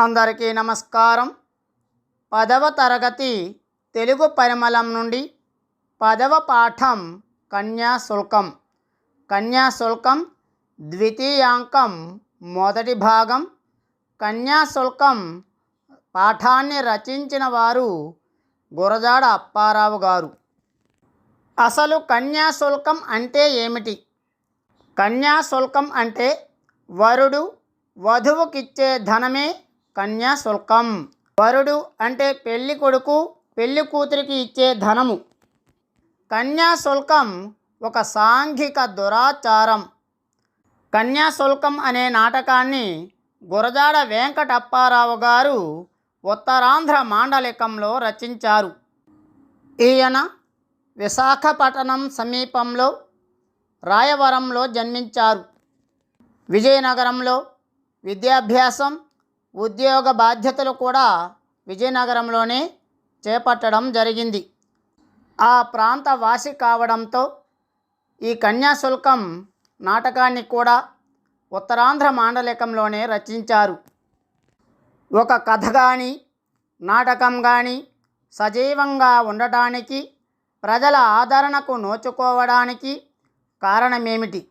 అందరికీ నమస్కారం. పదవ తరగతి తెలుగు పరిమళం నుండి పదవ పాఠం కన్యాశుల్కం కన్యాశుల్కం ద్వితీయాంకం మొదటి భాగం. కన్యాశుల్కం పాఠాన్ని రచించిన వారు గురజాడ అప్పారావు గారు. అసలు కన్యాశుల్కం అంటే ఏమిటి? కన్యాశుల్కం అంటే వరుడు వధువుకిచ్చే ధనమే కన్యాశుల్కం వరుడు అంటే పెళ్ళి కొడుకు పెళ్ళి కూతురికి ఇచ్చే ధనము. కన్యాశుల్కం ఒక సాంఘిక దురాచారం. కన్యాశుల్కం అనే నాటకాన్ని గురజాడ వెంకటప్పారావు గారు ఉత్తరాంధ్ర మాండలికంలో రచించారు. ఈయన విశాఖపట్నం సమీపంలో రాయవరంలో జన్మించారు. విజయనగరంలో విద్యాభ్యాసం ఉద్యోగ బాధ్యతలు కూడా విజయనగరంలోనే చేపట్టడం జరిగింది. ఆ ప్రాంత వాసి కావడంతో ఈ కన్యాశుల్కం నాటకాన్ని కూడా ఉత్తరాంధ్ర మాండలికంలోనే రచించారు. ఒక కథ కానీ నాటకం కానీ సజీవంగా ఉండటానికి ప్రజల ఆదరణకు నోచుకోవడానికి కారణమేమిటి?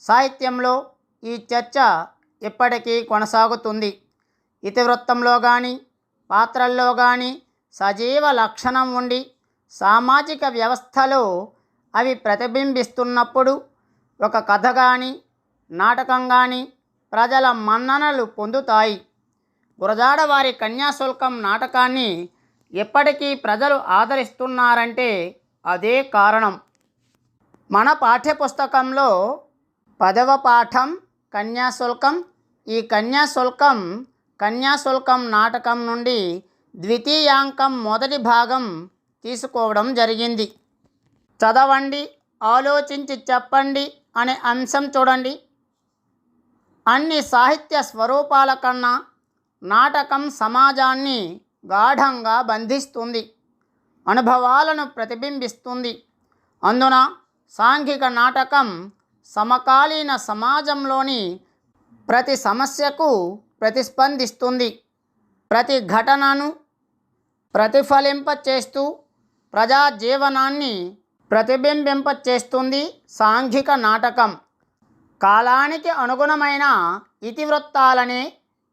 సాహిత్యంలో ఈ చర్చ ఇప్పటికీ కొనసాగుతుంది. ఇతివృత్తంలో కానీ పాత్రల్లో కానీ సజీవ లక్షణం ఉండి సామాజిక వ్యవస్థలో అవి ప్రతిబింబిస్తున్నప్పుడు ఒక కథ కానీ నాటకం కానీ ప్రజల మన్ననలు పొందుతాయి. గురజాడవారి కన్యాశుల్కం నాటకాన్ని ఎప్పటికీ ప్రజలు ఆదరిస్తున్నారంటే అదే కారణం. మన పాఠ్యపుస్తకంలో పదవ పాఠం కన్యాశుల్కం ఈ కన్యాశుల్కం కన్యాశుల్కం నాటకం నుండి ద్వితీయాంకం మొదటి భాగం తీసుకోవడం జరిగింది. చదవండి ఆలోచించి చెప్పండి అనే అంశం చూడండి. అన్ని సాహిత్య స్వరూపాల కన్నా నాటకం సమాజాన్ని గాఢంగా బంధిస్తుంది అనుభవాలను ప్రతిబింబిస్తుంది. అందున సాంఘిక నాటకం సమకాలీన సమాజంలోని ప్రతి సమస్యకు ప్రతిస్పందిస్తుంది. ప్రతి ఘటనను ప్రతిఫలింపచేస్తూ ప్రజా జీవనాన్ని ప్రతిబింబింపచేస్తుంది సాంఘిక నాటకం. కాలానికి అనుగుణమైన ఇతివృత్తాలనే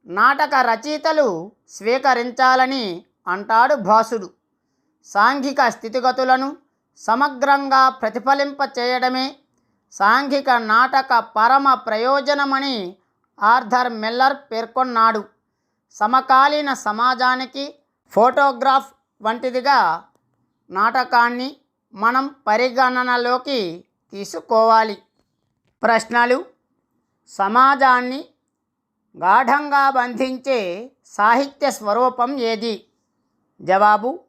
నాటక రచయితలు స్వీకరించాలని అంటాడు భాసుడు. సాంఘిక స్థితిగతులను సమగ్రంగా ప్రతిఫలింప చేయడమే సాంఘిక నాటక పరమ ప్రయోజనమని ఆర్థర్ మిల్లర్ పేర్కొన్నాడు. సమకాలీన సమాజానికి ఫోటోగ్రాఫ్ వంటిదిగా నాటకాన్ని మనం పరిగణనలోకి తీసుకోవాలి. ప్రశ్నలు. సమాజాన్ని గాఢంగా బంధించే సాహిత్య స్వరూపం ఏది? జవాబు.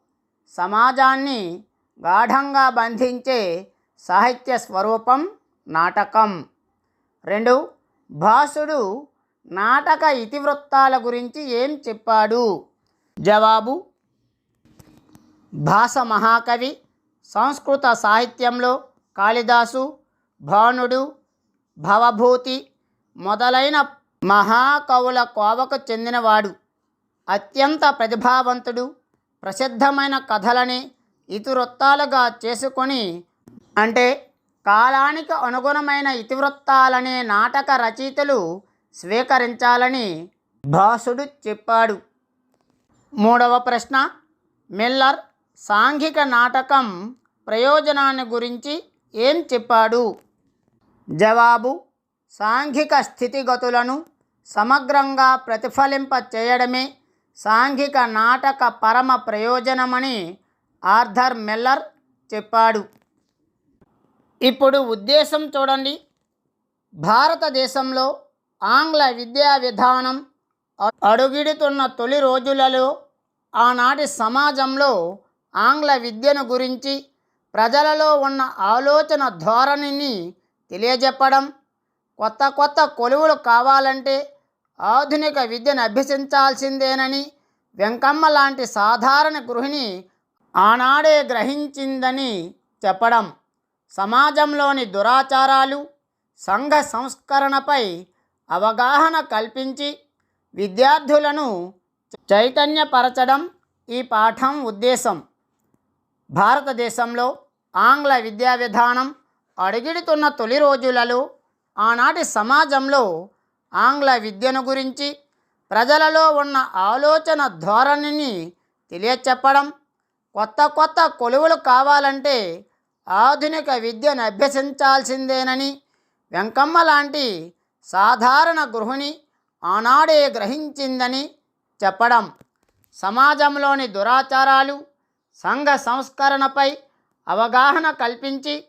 సమాజాన్ని గాఢంగా బంధించే సాహిత్య స్వరూపం నాటకం. రెండు. భాసుడు నాటక ఇతివృత్తాల గురించి ఏం చెప్పాడు? జవాబు భాస మహాకవి సంస్కృత సాహిత్యంలో కాళిదాసు భానుడు భవభూతి మొదలైన మహాకవుల కోవకు చెందినవాడు. అత్యంత ప్రతిభావంతుడు ప్రసిద్ధమైన కథలని ఇతివృత్తాలుగా చేసుకొని అంటే కాలానికి అనుగుణమైన ఇతివృత్తాలనే నాటక రచయితలు స్వీకరించాలని భాసుడు చెప్పాడు. మూడవ ప్రశ్న మిల్లర్ సాంఘిక నాటకం ప్రయోజనాన్ని గురించి ఏం చెప్పాడు? జవాబు సాంఘిక స్థితిగతులను సమగ్రంగా ప్రతిఫలింప చేయడమే సాంఘిక నాటక పరమ ప్రయోజనమని ఆర్థర్ మిల్లర్ చెప్పాడు. ఇప్పుడు ఉద్దేశం చూడండి. భారతదేశంలో ఆంగ్ల విద్యా విధానం అడుగిడుతున్న తొలి రోజులలో ఆనాటి సమాజంలో ఆంగ్ల విద్యను గురించి ప్రజలలో ఉన్న ఆలోచన ధోరణిని తెలియజెప్పడం కొత్త కొత్త కొలువులు కావాలంటే ఆధునిక విద్యను అభ్యసించాల్సిందేనని వెంకమ్మ లాంటి సాధారణ గృహిణి ఆనాడే గ్రహించిందని చెప్పడం. సమాజంలోని దురాచారాలు సంఘ సంస్కరణపై అవగాహన కల్పించి విద్యార్థులను చైతన్యపరచడం ఈ పాఠం ఉద్దేశం. భారతదేశంలో ఆంగ్ల విద్యా విధానం అడుగిడుతున్న తొలి రోజులలో ఆనాటి సమాజంలో ఆంగ్ల విద్యను గురించి ప్రజలలో ఉన్న ఆలోచన ధోరణిని తెలియచెప్పడం కొత్త కొత్త కొలువులు కావాలంటే ఆధునిక విద్యను అభ్యసించాల్సిందేనని వెంకమ్మ లాంటి సాధారణ గృహిణి ఆనాడే గ్రహించిందని చెప్పడం. సమాజంలోని దురాచారాలు సంఘ సంస్కరణపై అవగాహన కల్పించి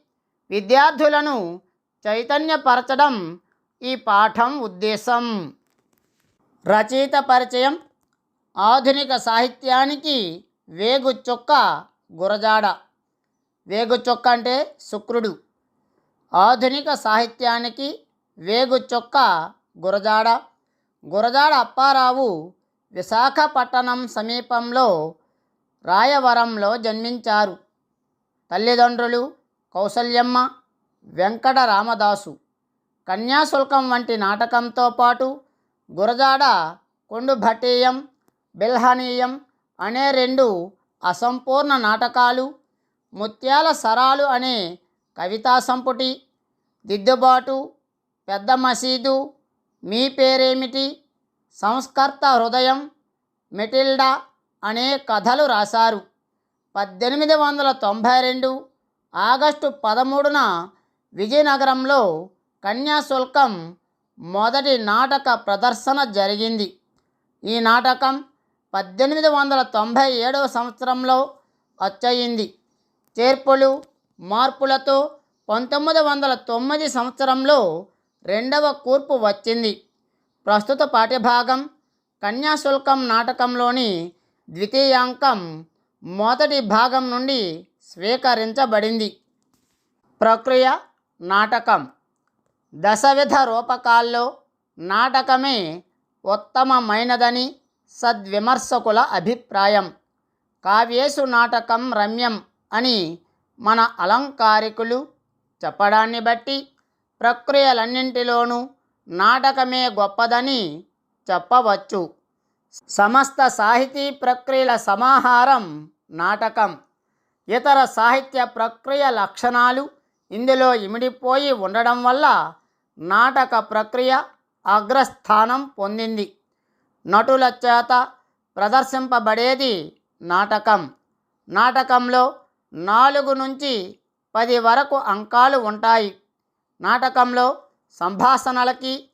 విద్యార్థులను చైతన్యపరచడం ఈ పాఠం ఉద్దేశం. రచయిత పరిచయం ఆధునిక సాహిత్యానికి వేగు చొక్క గురజాడ. వేగు చొక్క అంటే శుక్రుడు. ఆధునిక సాహిత్యానికి వేగు చొక్క గురజాడ. గురజాడ అప్పారావు విశాఖపట్టణం సమీపంలో రాయవరంలో జన్మించారు. తల్లిదండ్రులు కౌసల్యమ్మ వెంకట రామదాసు. కన్యాశుల్కం వంటి నాటకంతో పాటు గురజాడ కొండు భటీయం బిల్హనీయం అనే రెండు అసంపూర్ణ నాటకాలు ముత్యాల సరాలు అనే కవితా సంపుటి దిద్దుబాటు పెద్ద మసీదు మీ పేరేమిటి సంస్కర్త హృదయం మెటిల్డా అనే కథలు రాశారు. పద్దెనిమిది వందల తొంభై రెండు ఆగస్టు పదమూడున విజయనగరంలో కన్యాశుల్కం మొదటి నాటక ప్రదర్శన జరిగింది. ఈ నాటకం పద్దెనిమిది వందల తొంభై ఏడవ సంవత్సరంలో వచ్చయింది. చేర్పులు మార్పులతో పంతొమ్మిది వందల తొమ్మిది సంవత్సరంలో రెండవ కూర్పు వచ్చింది. ప్రస్తుత పాఠ్యభాగం కన్యాశుల్కం నాటకంలోని ద్వితీయాంకం మొదటి భాగం నుండి స్వీకరించబడింది. ప్రక్రియ నాటకం. దశవిధ రూపకాల్లో నాటకమే ఉత్తమమైనదని సద్విమర్శకుల అభిప్రాయం. కావ్యేశు నాటకం రమ్యం. అని మన అలంకారికులు చెప్పడాన్ని బట్టి ప్రక్రియలన్నింటిలోనూ నాటకమే గొప్పదని చెప్పవచ్చు. సమస్త సాహితీ ప్రక్రియల సమాహారం నాటకం. ఇతర సాహిత్య ప్రక్రియ లక్షణాలు ఇందులో ఇమిడిపోయి ఉండడం వల్ల నాటక ప్రక్రియ అగ్రస్థానం పొందింది. నటుల చేత ప్రదర్శింపబడేది నాటకం. నాటకంలో నాలుగు నుంచి పది వరకు అంకాలు ఉంటాయి. నాటకంలో సంభాషణలకి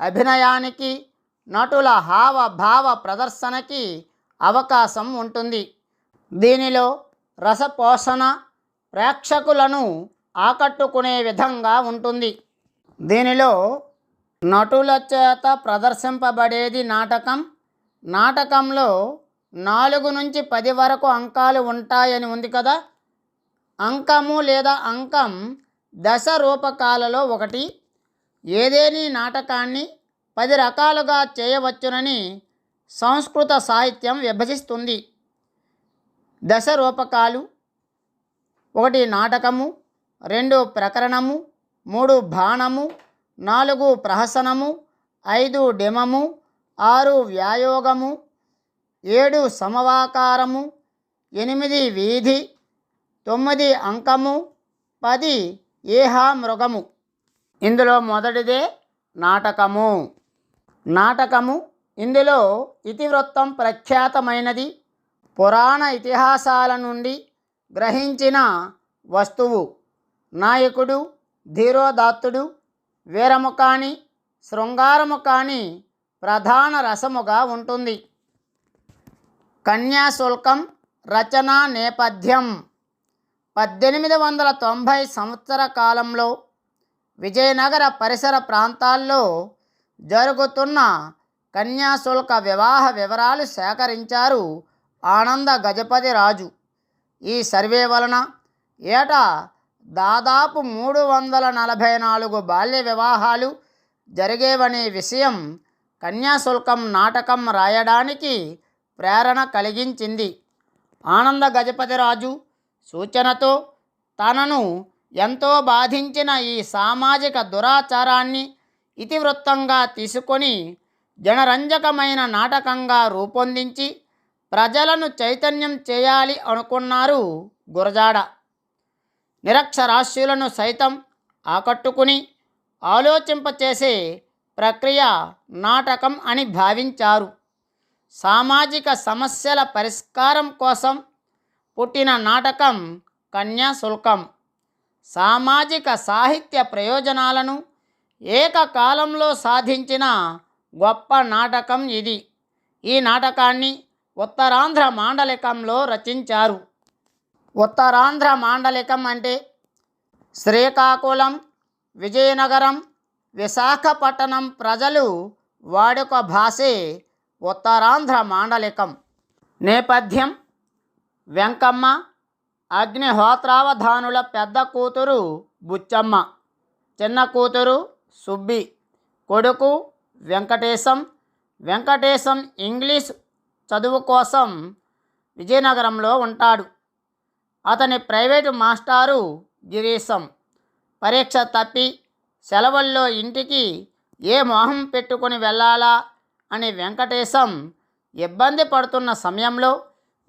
అభినయానికి నటుల హావభావ ప్రదర్శనకి అవకాశం ఉంటుంది. దీనిలో రసపోషణ ప్రేక్షకులను ఆకట్టుకునే విధంగా ఉంటుంది. దీనిలో నటుల చేత ప్రదర్శింపబడేది నాటకం. నాటకంలో నాలుగు నుంచి పది వరకు అంకాలు ఉంటాయని ఉంది కదా. అంకము లేదా అంకం దశ రూపకాలలో ఒకటి. ఏదేని నాటకాన్ని పది రకాలుగా చేయవచ్చునని సంస్కృత సాహిత్యం విభజిస్తుంది. దశ రూపకాలు ఒకటి నాటకము రెండు ప్రకరణము మూడు బాణము నాలుగు ప్రహసనము ఐదు డెమము ఆరు వ్యాయోగము ఏడు సమవాకారము ఎనిమిది వీధి తొమ్మిది అంకము పది ఏహా మృగము. ఇందులో మొదటిదే నాటకము. నాటకము ఇందులో ఇతివృత్తం ప్రఖ్యాతమైనది. పురాణ ఇతిహాసాల నుండి గ్రహించిన వస్తువు. నాయకుడు ధీరోదాత్తుడు వీరము కాని శృంగారము కాని ప్రధాన రసముగా ఉంటుంది. కన్యాశుల్కం రచనా నేపథ్యం. పద్దెనిమిది వందల తొంభై సంవత్సర కాలంలో విజయనగర పరిసర ప్రాంతాల్లో జరుగుతున్న కన్యాశుల్క వివాహ వివరాలు సేకరించారు ఆనంద గజపతి రాజు. ఈ సర్వే వలన ఏటా దాదాపు మూడు వందల నలభై నాలుగు బాల్య వివాహాలు జరిగేవనే విషయం కన్యాశుల్కం నాటకం రాయడానికి ప్రేరణ కలిగించింది. ఆనంద గజపతిరాజు సూచనతో తనను ఎంతో బాధించిన ఈ సామాజిక దురాచారాన్ని ఇతివృత్తంగా తీసుకొని జనరంజకమైన నాటకంగా రూపొందించి ప్రజలను చైతన్యం చేయాలి అనుకున్నారు గురజాడ. నిరక్షరాస్యులను సైతం ఆకట్టుకుని ఆలోచింపచేసే ప్రక్రియ నాటకం అని భావించారు. సామాజిక సమస్యల పరిష్కారం కోసం పుట్టిన నాటకం కన్యాశుల్కం సామాజిక సాహిత్య ప్రయోజనాలను ఏకకాలంలో సాధించిన గొప్ప నాటకం ఇది. ఈ నాటకాన్ని ఉత్తరాంధ్ర మాండలికంలో రచించారు. ఉత్తరాంధ్ర మాండలికం అంటే శ్రీకాకుళం విజయనగరం విశాఖపట్నం ప్రజలు వాడుక భాషే ఉత్తరాంధ్ర మాండలికం. నేపథ్యం వెంకమ్మ అగ్నిహోత్రావధానుల పెద్ద కూతురు బుచ్చమ్మ చిన్న కూతురు సుబ్బి కొడుకు వెంకటేశం. వెంకటేశం ఇంగ్లీష్ చదువు కోసం విజయనగరంలో ఉంటాడు. అతని ప్రైవేటు మాస్టారు గిరీశం. పరీక్ష తప్పి సెలవుల్లో ఇంటికి ఏ మొహం పెట్టుకుని వెళ్ళాలా అని వెంకటేశం ఇబ్బంది పడుతున్న సమయంలో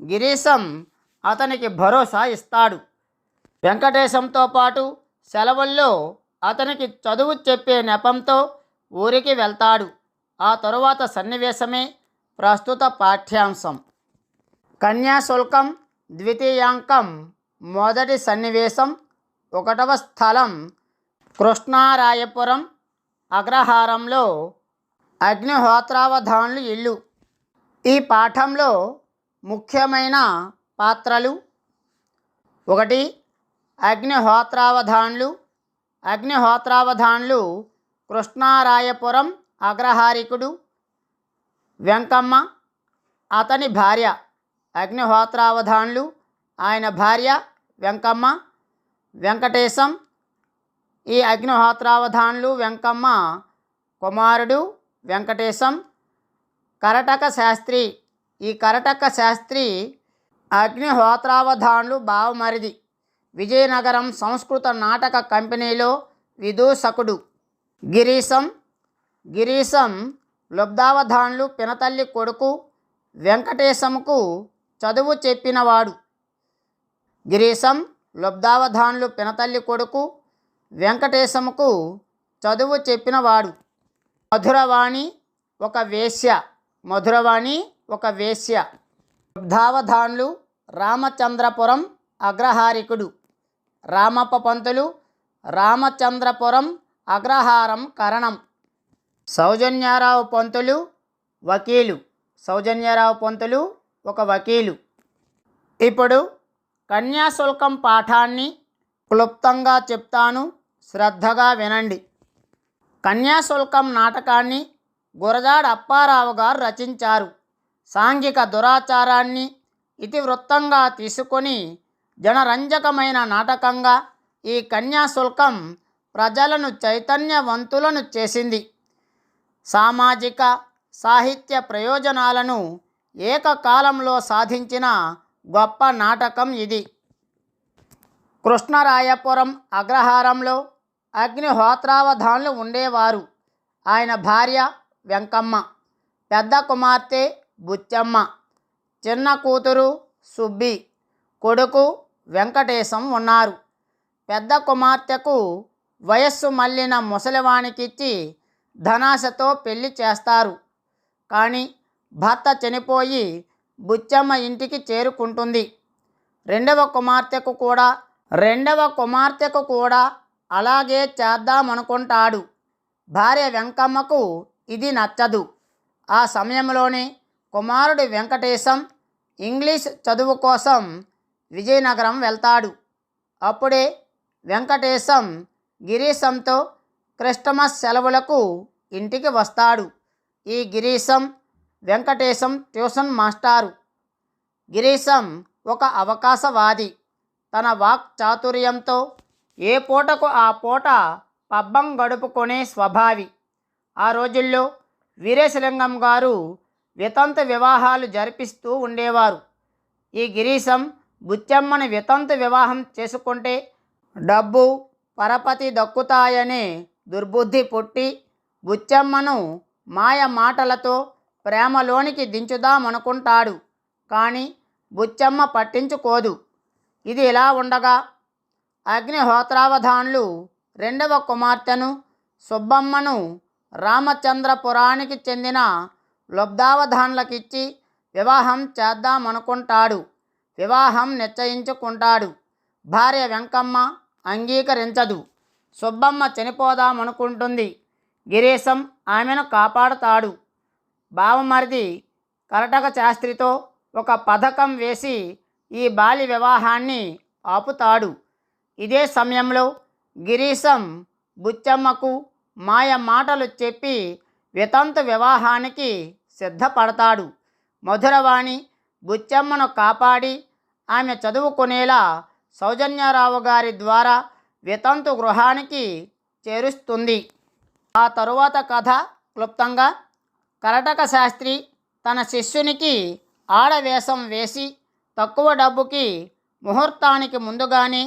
గిరీశం అతనికి భరోసా ఇస్తాడు. వెంకటేశంతో పాటు సెలవుల్లో అతనికి చదువు చెప్పే నెపంతో ఊరికి వెళ్తాడు. ఆ తరువాత సన్నివేశమే ప్రస్తుత పాఠ్యాంశం. కన్యాశుల్కం ద్వితీయాంకం మొదటి సన్నివేశం ఒకటవ స్థలం కృష్ణారాయపురం అగ్రహారంలో అగ్నిహోత్రావధానులు ఇల్లు. ఈ పాఠంలో ముఖ్యమైన పాత్రలు. ఒకటి అగ్నిహోత్రావధానులు. అగ్నిహోత్రావధానులు కృష్ణారాయపురం అగ్రహారికుడు. వెంకమ్మ అతని భార్య అగ్నిహోత్రావధానులు. ఆయన భార్య వెంకమ్మ. వెంకటేశం ఈ అగ్నిహోత్రావధానులు వెంకమ్మ కుమారుడు వెంకటేశం. కరటక శాస్త్రి ఈ కరటక శాస్త్రి అగ్నిహోత్రావధానులు బావమరిది. విజయనగరం సంస్కృత నాటక కంపెనీలో విదూషకుడు. గిరీశం గిరీశం లుబ్ధావధానులు పినతల్లి కొడుకు వెంకటేశంకు చదువు చెప్పినవాడు. గిరీశం లుబ్ధావధానులు పినతల్లి కొడుకు వెంకటేశముకు చదువు చెప్పినవాడు. మధురవాణి ఒక వేశ్య. మధురవాణి ఒక వేశ్య. లుబ్ధావధానులు రామచంద్రపురం అగ్రహారికుడు. రామప్ప పంతులు రామచంద్రపురం అగ్రహారం కరణం. సౌజన్యారావు పంతులు వకీలు. సౌజన్యారావు పంతులు ఒక వకీలు. ఇప్పుడు కన్యాశుల్కం పాఠాన్ని క్లుప్తంగా చెప్తాను శ్రద్ధగా వినండి. కన్యాశుల్కం నాటకాన్ని గురజాడ అప్పారావు గారు రచించారు. సాంఘిక దురాచారాన్ని ఇతివృత్తంగా తీసుకొని జనరంజకమైన నాటకంగా ఈ కన్యాశుల్కం ప్రజలను చైతన్యవంతులను చేసింది. సామాజిక సాహిత్య ప్రయోజనాలను ఏకకాలంలో సాధించిన గొప్ప నాటకం ఇది. కృష్ణరాయపురం అగ్రహారంలో అగ్నిహోత్రావధానులు ఉండేవారు. ఆయన భార్య వెంకమ్మ. పెద్ద కుమార్తె బుచ్చమ్మ. చిన్న కూతురు సుబ్బి. కొడుకు వెంకటేశం ఉన్నారు. పెద్ద కుమార్తెకు వయస్సు మళ్ళిన ముసలివానికిచ్చి ధనాశతో పెళ్ళి చేస్తారు. కానీ భర్త చనిపోయి బుచ్చమ్మ ఇంటికి చేరుకుంటుంది. రెండవ కుమార్తెకు కూడా రెండవ కుమార్తెకు కూడా అలాగే చేద్దామనుకుంటాడు. భార్య వెంకమ్మకు ఇది నచ్చదు. ఆ సమయంలోనే కుమారుడు వెంకటేశం ఇంగ్లీష్ చదువు కోసం విజయనగరం వెళ్తాడు. అప్పుడే వెంకటేశం గిరీశంతో క్రిస్టమస్ సెలవులకు ఇంటికి వస్తాడు. ఈ గిరీశం వెంకటేశం ట్యూషన్ మాస్టారు. గిరీశం ఒక అవకాశవాది. తన వాక్ చాతుర్యంతో ఏ పూటకు ఆ పూట పబ్బం గడుపుకునే స్వభావి. ఆ రోజుల్లో వీరేశలింగం గారు వితంతు వివాహాలు జరిపిస్తూ ఉండేవారు. ఈ గిరీశం బుచ్చమ్మని వితంతు వివాహం చేసుకుంటే డబ్బు పరపతి దక్కుతాయనే దుర్బుద్ధి పుట్టి బుచ్చమ్మను మాయ మాటలతో ప్రేమలోనికి దించుదామనుకుంటాడు. కానీ బుచ్చమ్మ పట్టించుకోదు. ఇది ఇలా ఉండగా అగ్నిహోత్రావధాన్లు రెండవ కుమార్తెను సుబ్బమ్మను రామచంద్రపురానికి చెందిన లబ్ధావధాన్లకిచ్చి వివాహం చేద్దామనుకుంటాడు. వివాహం నిశ్చయించుకుంటాడు. భార్య వెంకమ్మ అంగీకరించదు. సుబ్బమ్మ చనిపోదామనుకుంటుంది. గిరీశం ఆమెను కాపాడుతాడు. బావమరిది కరటక శాస్త్రితో ఒక పథకం వేసి ఈ బాల్య వివాహాన్ని ఆపుతాడు. ఇదే సమయంలో గిరీశం బుచ్చమ్మకు మాయ మాటలు చెప్పి వితంతు వివాహానికి సిద్ధపడతాడు. మధురవాణి బుచ్చమ్మను కాపాడి ఆమె చదువుకునేలా సౌజన్యారావు గారి ద్వారా వితంతు గృహానికి చేరుస్తుంది. ఆ తరువాత కథ క్లుప్తంగా కరటక శాస్త్రి తన శిష్యునికి ఆడవేషం వేసి తక్కువ డబ్బుకి ముహూర్తానికి ముందుగానే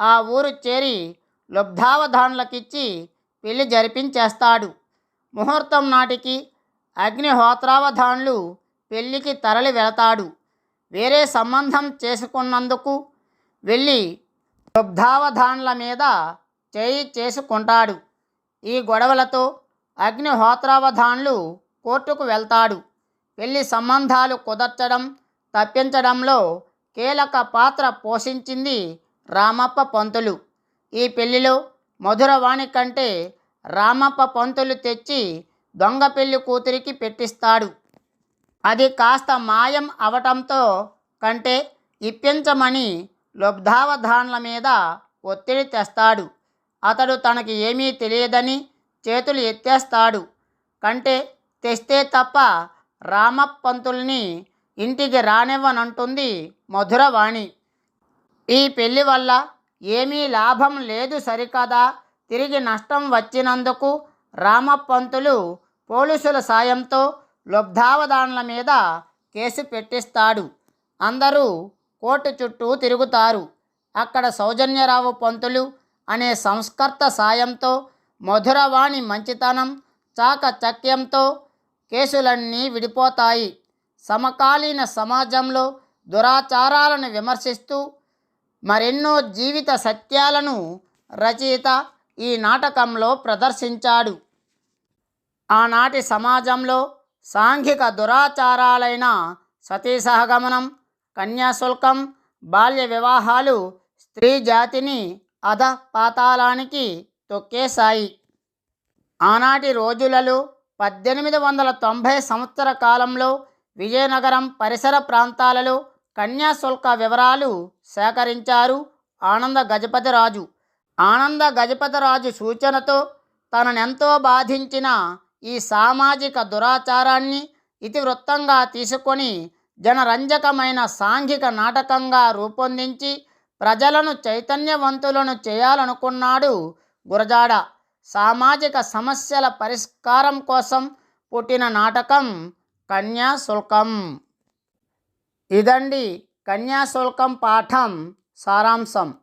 ఆ ఊరు చేరి లుబ్ధావధాన్లకిచ్చి పెళ్ళి జరిపించేస్తాడు. ముహూర్తం నాటికి అగ్నిహోత్రావధాన్లు పెళ్ళికి తరలి వెళతాడు. వేరే సంబంధం చేసుకున్నందుకు వెళ్ళి లుబ్ధావధాన్ల మీద చేయి చేసుకుంటాడు. ఈ గొడవలతో అగ్నిహోత్రావధాన్లు కోర్టుకు వెళ్తాడు. పెళ్ళి సంబంధాలు కుదర్చడం తప్పించడంలో కీలక పాత్ర పోషించింది రామప్ప పంతులు. ఈ పెళ్ళిలో మధురవాణి కంటే రామప్ప పంతులు తెచ్చి దొంగ పెళ్ళి కూతురికి పెట్టిస్తాడు. అది కాస్త మాయం అవటంతో కంటే ఇప్పించమని లబ్ధావధాన్ల మీద ఒత్తిడి తెస్తాడు. అతడు తనకి ఏమీ తెలియదని చేతులు ఎత్తేస్తాడు. కంటే తెస్తే తప్ప రామపంతుల్ని ఇంటికి రానివ్వనంటుంది మధురవాణి. ఈ పెళ్ళి వల్ల ఏమీ లాభం లేదు సరికదా తిరిగి నష్టం వచ్చినందుకు రామపంతులు పోలీసుల సాయంతో లబ్ధావధానుల మీద కేసు పెట్టిస్తాడు. అందరూ కోర్టు చుట్టూ తిరుగుతారు. అక్కడ సౌజన్యరావు పంతులు అనే సంస్కర్త సాయంతో మధురవాణి మంచితనం చాకచక్యంతో కేసులన్నీ విడిపోతాయి. సమకాలీన సమాజంలో దురాచారాలను విమర్శిస్తూ మరెన్నో జీవిత సత్యాలను రచయిత ఈ నాటకంలో ప్రదర్శించాడు. ఆనాటి సమాజంలో సాంఘిక దురాచారాలైన సతీ సహగమనం కన్యాశుల్కం బాల్య వివాహాలు స్త్రీ జాతిని అధ పాతాళానికి తొక్కేశాయి. ఆనాటి రోజులలో పద్దెనిమిది వందల తొంభై సంవత్సర కాలంలో విజయనగరం పరిసర ప్రాంతాలలో కన్యాశుల్క వివరాలు సేకరించారు ఆనంద గజపతిరాజు. ఆనంద గజపతిరాజు సూచనతో తననెంతో బాధించిన ఈ సామాజిక దురాచారాన్ని ఇతివృత్తంగా తీసుకొని జనరంజకమైన సాంఘిక నాటకంగా రూపొందించి ప్రజలను చైతన్యవంతులను చేయాలనుకున్నాడు గురజాడ. సామాజిక సమస్యల పరిష్కారం కోసం పుట్టిన నాటకం కన్యాశుల్కం ఇదండి కన్యాశుల్కం పాఠం సారాంశం.